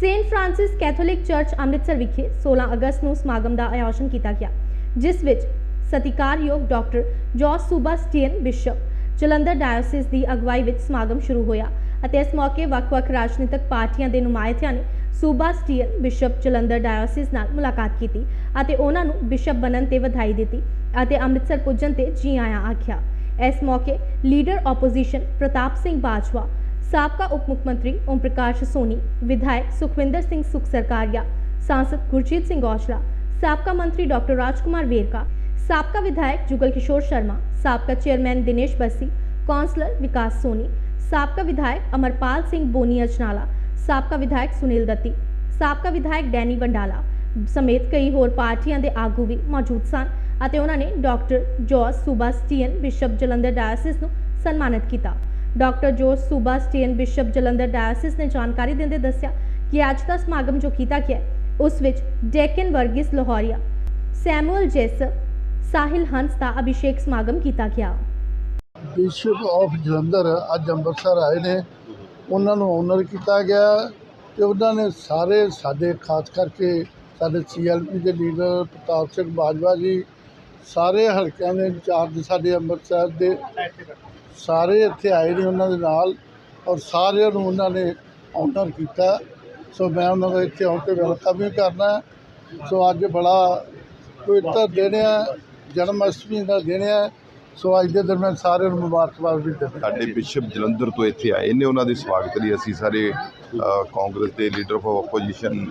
Saint Francis Catholic church Amritsar ਵਿਖੇ 16 ਅਗਸਤ ਨੂੰ ਸਮਾਗਮ ਦਾ ਆਯੋਜਨ ਕੀਤਾ ਗਿਆ, ਜਿਸ ਵਿੱਚ ਸਤਿਕਾਰਯੋਗ doctor Jose Sebastian bishop Jalandhar diocese ਦੀ ਅਗਵਾਈ ਵਿੱਚ ਸਮਾਗਮ ਸ਼ੁਰੂ ਹੋਇਆ ਅਤੇ ਇਸ ਮੌਕੇ ਵੱਖ-ਵੱਖ ਰਾਜਨੀਤਿਕ ਪਾਰਟੀਆਂ ਦੇ ਨੁਮਾਇੰਦਿਆਂ ਨੇ ਸੂਬਾ ਸੂਬਾਸਟੀਅਨ ਬਿਸ਼ਪ ਜਲੰਧਰ ਡਾਇਓਸਿਸ ਨਾਲ ਮੁਲਾਕਾਤ ਕੀਤੀ ਅਤੇ ਉਹਨਾਂ ਨੂੰ ਬਿਸ਼ਪ ਬਣਨ ਤੇ ਵਧਾਈ ਦਿੱਤੀ ਅਤੇ ਅੰਮ੍ਰਿਤਸਰ ਪੁੱਜਣ ਤੇ ਜੀ ਆਇਆਂ ਆਖਿਆ। ਇਸ ਮੌਕੇ ਲੀਡਰ ਆਪੋਜੀਸ਼ਨ ਪ੍ਰਤਾਪ ਸਿੰਘ ਬਾਜਵਾ ਸਾਬਕਾ ਉਪ ਮੁੱਖ ਮੰਤਰੀ ਓਮ ਪ੍ਰਕਾਸ਼ ਸੋਨੀ, ਵਿਧਾਇਕ ਸੁਖਵਿੰਦਰ ਸਿੰਘ ਸੁਖ ਸਰਕਾਰੀਆ ਸਾਂਸਦ ਗੁਰਜੀਤ ਸਿੰਘ ਔਜਲਾ, ਸਾਬਕਾ ਮੰਤਰੀ ਡਾਕਟਰ ਰਾਜਕੁਮਾਰ ਵੇਰਕਾ, ਸਾਬਕਾ ਵਿਧਾਇਕ ਜੁਗਲ ਕਿਸ਼ੋਰ ਸ਼ਰਮਾ, ਸਾਬਕਾ ਚੇਅਰਮੈਨ ਦਿਨੇਸ਼ ਬੱਸੀ, ਕੌਂਸਲਰ ਵਿਕਾਸ ਸੋਨੀ, ਸਾਬਕਾ ਵਿਧਾਇਕ ਅਮਰਪਾਲ ਸਿੰਘ ਬੋਨੀ ਅਜਨਾਲਾ, ਸਾਬਕਾ ਵਿਧਾਇਕ ਸੁਨੀਲ ਦੱਤੀ, ਸਾਬਕਾ ਵਿਧਾਇਕ ਡੈਨੀ ਵੰਡਾਲਾ ਸਮੇਤ ਕਈ ਹੋਰ ਪਾਰਟੀਆਂ ਦੇ ਆਗੂ ਵੀ ਮੌਜੂਦ ਸਨ ਅਤੇ ਉਹਨਾਂ ਨੇ doctor Jose Sebastian, bishop Jalandhar diocese ਨੂੰ ਸਨਮਾਨਿਤ ਕੀਤਾ। Doctor Jose Sebastian bishop Jalandhar diocese ਨੇ ਜਾਣਕਾਰੀ ਦਿੰਦੇ ਦੱਸਿਆ ਕਿ ਅੱਜ ਦਾ ਸਮਾਗਮ ਜੋ ਕੀਤਾ ਗਿਆ ਉਸ ਵਿੱਚ ਡੈਕਨ ਵਰਗਿਸ ਲਾਹੌਰੀਆ, ਸੈਮੂਅਲ ਜੈਸ, ਸਾਹਿਲ ਹੰਸ ਦਾ ਅਭਿਸ਼ੇਕ ਸਮਾਗਮ ਕੀਤਾ ਗਿਆ। ਬਿਸ਼ਪ ਆਫ ਜਲੰਧਰ ਅੱਜ ਅੰਮ੍ਰਿਤਸਰ ਆਏ ਨੇ। ਉਹਨਾਂ ਨੂੰ ਆਨਰ ਕੀਤਾ ਗਿਆ ਤੇ ਉਹਨਾਂ ਨੇ ਸਾਰੇ ਸਾਡੇ, ਖਾਸ ਕਰਕੇ ਸਾਡੇ ਸੀਐਲਪੀ ਦੇ ਲੀਡਰ ਪ੍ਰਤਾਪ ਸਿੰਘ ਬਾਜਵਾ ਜੀ ਸਾਰੇ ਹਲਕਿਆਂ ਦੇ ਇੰਚਾਰਜ ਸਾਡੇ ਅੰਮ੍ਰਿਤਸਰ ਦੇ ਸਾਰੇ ਇੱਥੇ ਆਏ ਨੇ ਉਹਨਾਂ ਦੇ ਨਾਲ ਔਰ ਸਾਰਿਆਂ ਨੂੰ ਉਹਨਾਂ ਨੇ ਆਨਰ ਕੀਤਾ। ਸੋ ਮੈਂ ਉਹਨਾਂ ਦਾ ਇੱਥੇ ਆਉਣ ਤੇ ਵੈਲਕਮ ਵੀ ਕਰਨਾ ਸੋ ਅੱਜ ਬੜਾ ਪਵਿੱਤਰ ਦਿਨ ਹੈ, ਜਨਮ ਅਸ਼ਟਮੀ ਦਾ ਦਿਨ ਹੈ। ਸੋ ਅੱਜ ਦੇ ਦਰਮਿਆਨ ਮੈਂ ਸਾਰਿਆਂ ਨੂੰ ਮੁਬਾਰਕਬਾਦ ਵੀ ਦਿੰਦਾ ਸਾਡੇ ਬਿਸ਼ਪ ਜਲੰਧਰ ਤੋਂ ਇੱਥੇ ਆਏ ਨੇ, ਉਹਨਾਂ ਦੇ ਸਵਾਗਤ ਲਈ ਅਸੀਂ ਸਾਰੇ ਕਾਂਗਰਸ ਦੇ leader of opposition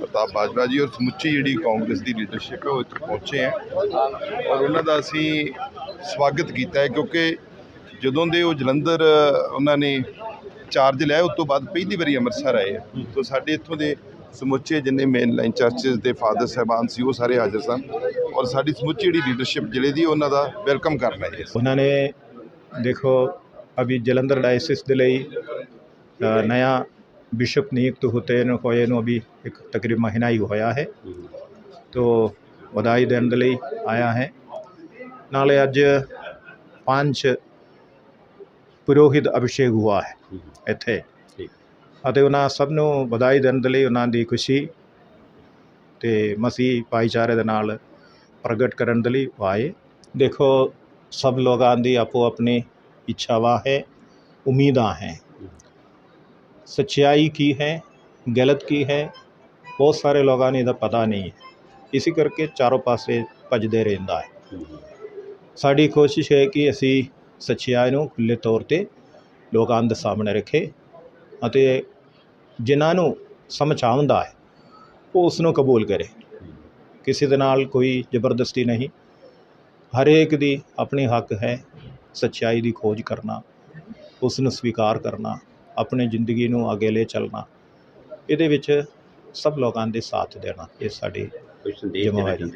Partap Bajwa ji ਔਰ ਸਮੁੱਚੀ ਜਿਹੜੀ ਕਾਂਗਰਸ ਦੀ ਲੀਡਰਸ਼ਿਪ ਹੈ ਉਹ ਇੱਥੇ ਪਹੁੰਚੇ ਹੈ। ਔਰ ਉਹਨਾਂ ਦਾ ਅਸੀਂ ਸਵਾਗਤ ਕੀਤਾ ਹੈ ਕਿਉਂਕਿ ਜਦੋਂ ਦੇ ਉਹ ਜਲੰਧਰ, ਉਹਨਾਂ ਨੇ ਚਾਰਜ ਲਿਆ, ਉਸ ਤੋਂ ਬਾਅਦ ਪਹਿਲੀ ਵਾਰੀ ਅੰਮ੍ਰਿਤਸਰ ਆਏ ਤੋਂ ਸਾਡੇ ਇੱਥੋਂ ਦੇ ਸਮੁੱਚੇ ਜਿੰਨੇ ਮੇਨ ਲਾਈਨ ਚਰਚਸ ਦੇ ਫਾਦਰ ਸਾਹਿਬਾਨ ਸੀ, ਉਹ ਸਾਰੇ ਹਾਜ਼ਰ ਸਨ। ਔਰ ਸਾਡੀ ਸਮੁੱਚੀ ਜਿਹੜੀ ਲੀਡਰਸ਼ਿਪ ਜ਼ਿਲ੍ਹੇ ਦੀ ਉਹਨਾਂ ਦਾ ਵੈਲਕਮ ਕਰਨਾ ਹੈ ਉਹਨਾਂ ਨੇ ਦੇਖੋ ਅਭੀ ਜਲੰਧਰ ਡਾਇਸਿਸ ਦੇ ਲਈ ਅ, ਨया ਬਿਸ਼ਪ ਨਿਯੁਕਤ ਹੋਤੇ ਨੂੰ ਅਭੀ ਇੱਕ ਤਕਰੀਬ ਮਹੀਨਾ ਹੀ ਹੋਇਆ ਹੈ। ਤੋ ਵਧਾਈ ਦੇਣ ਦੇ ਲਈ ਆਇਆ ਹੈ। ਨਾਲੇ ਅੱਜ ਪੰਜ ਪੁਰੋਹਿਤ ਅਭਿਸ਼ੇਕ ਹੁਆ ਹੈ ਇੱਥੇ। ਅਤੇ ਉਹਨਾਂ ਸਭ ਨੂੰ ਵਧਾਈ ਦੇਣ ਦੇ ਲਈ ਉਹਨਾਂ ਦੀ ਖੁਸ਼ੀ ਤੇ ਮਸੀਹ ਭਾਈਚਾਰੇ ਦੇ ਨਾਲ ਪ੍ਰਗਟ ਕਰਨ ਦੇ ਲਈ ਉਹ ਆਏ ਦੇਖੋ, ਸਭ ਲੋਕਾਂ ਦੀ ਆਪੋ ਆਪਣੀ ਇੱਛਾਵਾਂ ਹੈ, ਉਮੀਦਾਂ ਹੈ। ਸੱਚਾਈ ਕੀ ਹੈ, ਗਲਤ ਕੀ ਹੈ, ਬਹੁਤ ਸਾਰੇ ਲੋਕਾਂ ਨੂੰ ਇਹਦਾ ਪਤਾ ਨਹੀਂ ਹੈ। ਇਸੇ ਕਰਕੇ ਚਾਰੋਂ ਪਾਸੇ ਭੱਜਦੇ ਰਹਿੰਦਾ ਹੈ। ਸਾਡੀ ਕੋਸ਼ਿਸ਼ ਹੈ ਕਿ ਅਸੀਂ ਸੱਚਾਈ ਨੂੰ ਖੁੱਲ੍ਹੇ ਤੌਰ ਤੇ ਲੋਕਾਂ ਦੇ ਸਾਹਮਣੇ ਰੱਖੇ ਅਤੇ ਜਿਨ੍ਹਾਂ ਨੂੰ ਸਮਝ ਆਉਂਦਾ ਹੈ, ਉਹ ਉਸ ਨੂੰ ਕਬੂਲ ਕਰੇ। ਕਿਸੇ ਦੇ ਨਾਲ ਕੋਈ ਜ਼ਬਰਦਸਤੀ ਨਹੀਂ। ਹਰੇਕ ਦੀ ਆਪਣੀ ਹੱਕ ਹੈ ਸੱਚਾਈ ਦੀ ਖੋਜ ਕਰਨਾ ਉਸ ਨੂੰ ਸਵੀਕਾਰ ਕਰਨਾ ਆਪਣੀ ਜ਼ਿੰਦਗੀ ਨੂੰ ਅੱਗੇ ਲੈ ਚੱਲਣਾ। ਇਹਦੇ ਵਿੱਚ ਸਭ ਲੋਕਾਂ ਦੇ ਸਾਥ ਦੇਣਾ ਇਹ ਸਾਡੀ ਜ਼ਿੰਮੇਵਾਰੀ। ਹੈ